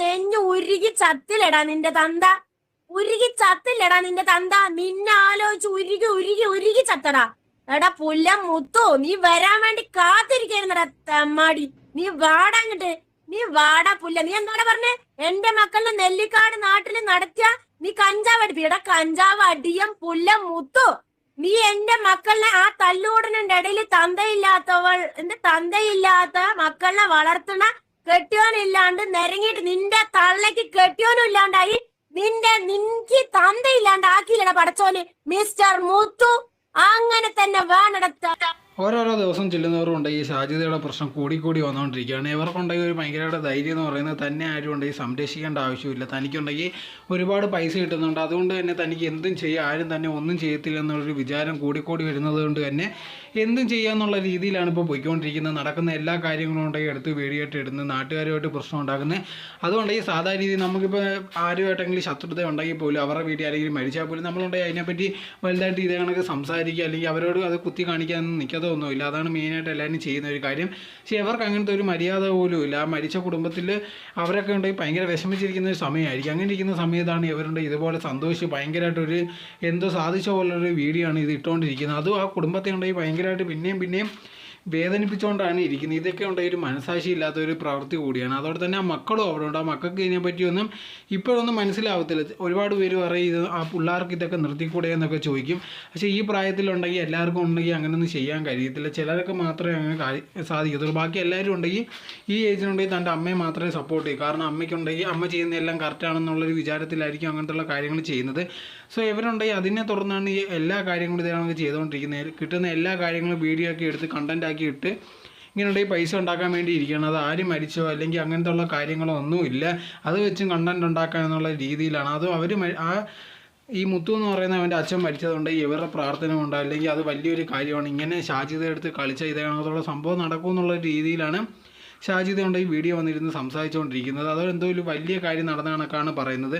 നെഞ്ഞു ഉരുകി ചത്തിലടാ നിന്റെ തന്ത. ഉരുകി ചത്തില്ലടാ നിന്റെ തന്ത. നിന്നെ ആലോചിച്ച് ഉരുകി ഉരുകി ഉരുകി ചത്തടാ. എടാ പുല്ല മുത്തോ നീ വരാൻ വേണ്ടി കാത്തിരിക്കായിരുന്നടാ തെമ്മാടി. നീ വാടാങ്ങട്ട് നീ വാടാ പുല്ല. നീ എന്താടാ പറഞ്ഞേ? എന്റെ മക്കളുടെ നെല്ലിക്കാട് നാട്ടിൽ നടത്തിയ നീ കഞ്ചാവ് അടിപ്പി എടാ കഞ്ചാവ് അടിയം പുല്ല മുത്തോ. നീ എന്റെ മക്കളിനെ ആ തല്ലുകൂടനന്റെ ഇടയിൽ തന്തയില്ലാത്തവൾ എന്റെ തന്തയില്ലാത്ത മക്കളെ വളർത്തണ കെട്ടിയോനില്ലാണ്ട് നിരങ്ങിയിട്ട് നിന്റെ തള്ളക്ക് കെട്ടിയോനും ഇല്ലാണ്ടായി നിന്റെ നിനക്ക് തന്തയില്ലാണ്ട് ആക്കിയില്ലട പടച്ചോന്. മിസ്റ്റർ മുത്തു അങ്ങനെ തന്നെ വേണടത്ത ഓരോരോ ദിവസം ചെല്ലുന്നവരും ഉണ്ട് ഈ സാധ്യതയുടെ പ്രശ്നം കൂടിക്കൂടി വന്നുകൊണ്ടിരിക്കുകയാണ്. ഇവർക്കുണ്ടെങ്കിൽ ഒരു ഭയങ്കരമായിട്ട് ധൈര്യം എന്ന് പറയുന്നത് തന്നെ ആരും ഉണ്ടെങ്കിൽ സംരക്ഷിക്കേണ്ട ആവശ്യമില്ല. തനിക്കുണ്ടെങ്കിൽ ഒരുപാട് പൈസ കിട്ടുന്നുണ്ട്. അതുകൊണ്ട് തന്നെ തനിക്ക് എന്തും ചെയ്യാം. ആരും തന്നെ ഒന്നും ചെയ്യത്തില്ല എന്നുള്ളൊരു വിചാരം കൂടിക്കൂടി വരുന്നത് കൊണ്ട് തന്നെ എന്തും ചെയ്യാന്നുള്ള രീതിയിലാണ് ഇപ്പോൾ പോയിക്കൊണ്ടിരിക്കുന്നത്. നടക്കുന്ന എല്ലാ കാര്യങ്ങളും ഉണ്ടെങ്കിൽ എടുത്ത് വീഡിയോയിട്ട് ഇടുന്നത് നാട്ടുകാരുമായിട്ട് പ്രശ്നം ഉണ്ടാക്കുന്നത്. അതുകൊണ്ട് ഈ സാധാരണ രീതിയിൽ നമുക്കിപ്പോൾ ആരുമായിട്ടെങ്കിലും ശത്രുത ഉണ്ടെങ്കിൽ പോലും അവരുടെ വീട്ടിൽ ആരെങ്കിലും മരിച്ചാൽ പോലും നമ്മളുണ്ടെങ്കിൽ അതിനെപ്പറ്റി വലുതായിട്ട് ഇതേ കണക്ക് സംസാരിക്കുക അല്ലെങ്കിൽ അവരോട് അത് കുത്തി കാണിക്കാനൊന്നും ഒന്നുമില്ല അതാണ് മെയിനായിട്ട് എല്ലാവരും ചെയ്യുന്ന ഒരു കാര്യം. പക്ഷേ അവർക്ക് അങ്ങനത്തെ ഒരു മര്യാദ പോലും ഇല്ല. ആ മരിച്ച കുടുംബത്തിൽ അവരൊക്കെ ഉണ്ടെങ്കിൽ ഭയങ്കര വിഷമിച്ചിരിക്കുന്ന ഒരു സമയമായിരിക്കും. അങ്ങനെ ഇരിക്കുന്ന സമയത്താണ് ഇവരുടെ ഇതുപോലെ സന്തോഷിച്ച് ഭയങ്കരമായിട്ടൊരു എന്തോ സാധിച്ച പോലുള്ളൊരു വീഡിയോ ആണ് ഇത് ഇട്ടുകൊണ്ടിരിക്കുന്നത്. അതും ആ കുടുംബത്തെ ഉണ്ടെങ്കിൽ ഭയങ്കരമായിട്ട് പിന്നെയും പിന്നെയും വേദനിപ്പിച്ചുകൊണ്ടാണ് ഇരിക്കുന്നത്. ഇതൊക്കെ ഉണ്ടെങ്കിൽ ഒരു മനസാക്ഷി ഇല്ലാത്ത ഒരു പ്രവൃത്തി കൂടിയാണ്. അതോടെ തന്നെ ആ മക്കളും അവിടെ ഉണ്ട്. ആ മക്കൾക്ക് ഇതിനെ പറ്റിയൊന്നും ഇപ്പോഴൊന്നും മനസ്സിലാവത്തില്ല. ഒരുപാട് പേര് പറയും ഇത് ആ പിള്ളേർക്ക് ഇതൊക്കെ നിർത്തിക്കൂടെ എന്നൊക്കെ ചോദിക്കും. പക്ഷേ ഈ പ്രായത്തിലുണ്ടെങ്കിൽ എല്ലാവർക്കും ഉണ്ടെങ്കിൽ അങ്ങനെയൊന്നും ചെയ്യാൻ കഴിയത്തില്ല. ചിലരൊക്കെ മാത്രമേ അങ്ങനെ സാധിക്കത്തുള്ളൂ. ബാക്കി എല്ലാവരും ഉണ്ടെങ്കിൽ ഈ ഏജിനുണ്ടെങ്കിൽ തന്റെ അമ്മയെ മാത്രമേ സപ്പോർട്ട് ചെയ്യൂ. കാരണം അമ്മയ്ക്കുണ്ടെങ്കിൽ അമ്മ ചെയ്യുന്ന എല്ലാം കറക്റ്റാണെന്നുള്ളൊരു വിചാരത്തിലായിരിക്കും അങ്ങനത്തുള്ള കാര്യങ്ങൾ ചെയ്യുന്നത്. സോ ഇവരുണ്ടെങ്കിൽ അതിനെ തുടർന്നാണ് ഈ എല്ലാ കാര്യങ്ങളും ഇതാണ് ചെയ്തുകൊണ്ടിരിക്കുന്നത്. കിട്ടുന്ന എല്ലാ കാര്യങ്ങളും വീഡിയോ ഒക്കെ എടുത്ത് കണ്ടന്റ് ആക്കി ഇട്ട് ഇങ്ങനെയുണ്ടെങ്കിൽ പൈസ ഉണ്ടാക്കാൻ വേണ്ടി ഇരിക്കുകയാണ്. അത് ആരും മരിച്ചോ അല്ലെങ്കിൽ അങ്ങനത്തെ ഉള്ള കാര്യങ്ങളോ ഒന്നുമില്ല. അത് വെച്ചും കണ്ടന്റ് ഉണ്ടാക്കാൻ എന്നുള്ള രീതിയിലാണ്. അതും അവർ ആ ഈ മുത്തു എന്ന് പറയുന്ന അവന്റെ അച്ഛൻ മരിച്ചതുകൊണ്ട് ഇവരുടെ പ്രാർത്ഥന കൊണ്ട് അല്ലെങ്കിൽ അത് വലിയൊരു കാര്യമാണ്. ഇങ്ങനെ ഷാജിത എടുത്ത് കളിച്ച ഇതേ സംഭവം നടക്കും എന്നുള്ള രീതിയിലാണ് ഷാജിദ ഈ വീഡിയോ വന്നിരുന്ന് സംസാരിച്ചുകൊണ്ടിരിക്കുന്നത്. അതോ എന്തോ ഒരു വലിയ കാര്യം നടന്ന കണക്കാണ് പറയുന്നത്.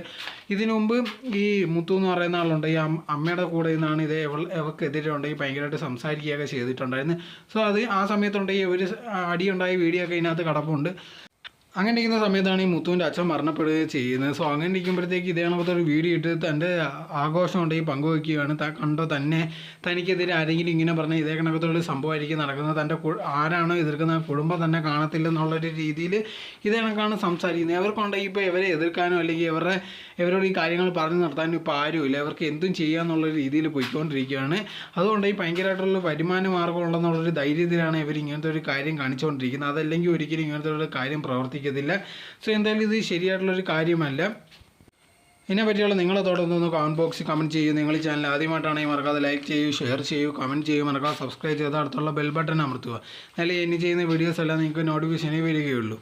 ഇതിനു മുമ്പ് ഈ മുത്തു എന്ന് പറയുന്ന ആളുണ്ട്. ഈ അമ്മയുടെ കൂടെ നിന്നാണ് ഇത് എവൾ എവർക്കെതിരെ ഉണ്ടെങ്കിൽ ഭയങ്കരമായിട്ട് സംസാരിക്കുകയൊക്കെ ചെയ്തിട്ടുണ്ടായിരുന്നു. സോ അത് ആ സമയത്തുണ്ടെങ്കിൽ ഒരു അടിയുണ്ടായ വീഡിയോ ഒക്കെ ഇതിനകത്ത് കിടപ്പുണ്ട്. അങ്ങനെ ഇരിക്കുന്ന സമയത്താണ് ഈ മുത്തുവിന്റെ അച്ഛൻ മരണപ്പെടുകയും ചെയ്യുന്നത്. സോ അങ്ങനെ ഇരിക്കുമ്പോഴത്തേക്ക് ഇതേ കണക്കത്തെ ഒരു വീഡിയോ ഇട്ട് തന്റെ ആഘോഷം ഉണ്ടെങ്കിൽ പങ്കുവയ്ക്കുകയാണ് താ കണ്ടോ തന്നെ തനിക്കെതിരെ ആരെങ്കിലും ഇങ്ങനെ പറഞ്ഞ ഇതേ കണക്കത്തുള്ള ഒരു സംഭവമായിരിക്കും നടക്കുന്നത്. തന്റെ ആരാണോ എതിർക്കുന്ന കുടുംബം തന്നെ കാണത്തില്ല എന്നുള്ളൊരു രീതിയിൽ ഇതേ കണക്കാണ് സംസാരിക്കുന്നത്. അവർക്കുണ്ടെങ്കിൽ ഇപ്പോൾ ഇവരെ എതിർക്കാനോ അല്ലെങ്കിൽ ഇവരുടെ ഇവരോട് ഈ കാര്യങ്ങൾ പറഞ്ഞു നടത്താനും ഇപ്പോൾ ആരുമില്ല അവർക്ക് എന്തും ചെയ്യാമെന്നുള്ള രീതിയിൽ പോയിക്കൊണ്ടിരിക്കുകയാണ്. അതുകൊണ്ട് ഈ ഭയങ്കരമായിട്ടുള്ള വരുമാന മാർഗം ഉണ്ടെന്നുള്ളൊരു ധൈര്യത്തിലാണ് ഇവർ ഇങ്ങനത്തെ ഒരു കാര്യം കാണിച്ചുകൊണ്ടിരിക്കുന്നത്. അതല്ലെങ്കിൽ ഒരിക്കലും ഇങ്ങനത്തെ ഒരു കാര്യം പ്രവർത്തിക്കത്തില്ല സോ എന്തായാലും ഇത് ശരിയായിട്ടുള്ളൊരു കാര്യമല്ല. ഇതിനെ പറ്റിയുള്ള നിങ്ങളെ തുടർന്നൊന്ന് കമന്റ് ബോക്സിൽ കമന്റ് ചെയ്യൂ. നിങ്ങൾ ചാനൽ ആദ്യമായിട്ടാണെങ്കിൽ മറക്കാതെ ലൈക്ക് ചെയ്യൂ ഷെയർ ചെയ്യൂ കമന്റ് ചെയ്യൂ. മറക്കാതെ സബ്സ്ക്രൈബ് ചെയ്ത് അടുത്തുള്ള ബെൽ ബട്ടൺ അമർത്തുക. എന്നാലേ ഇനി ചെയ്യുന്ന വീഡിയോസ് എല്ലാം നിങ്ങൾക്ക് നോട്ടിഫിക്കേഷനേ വരികയുള്ളൂ.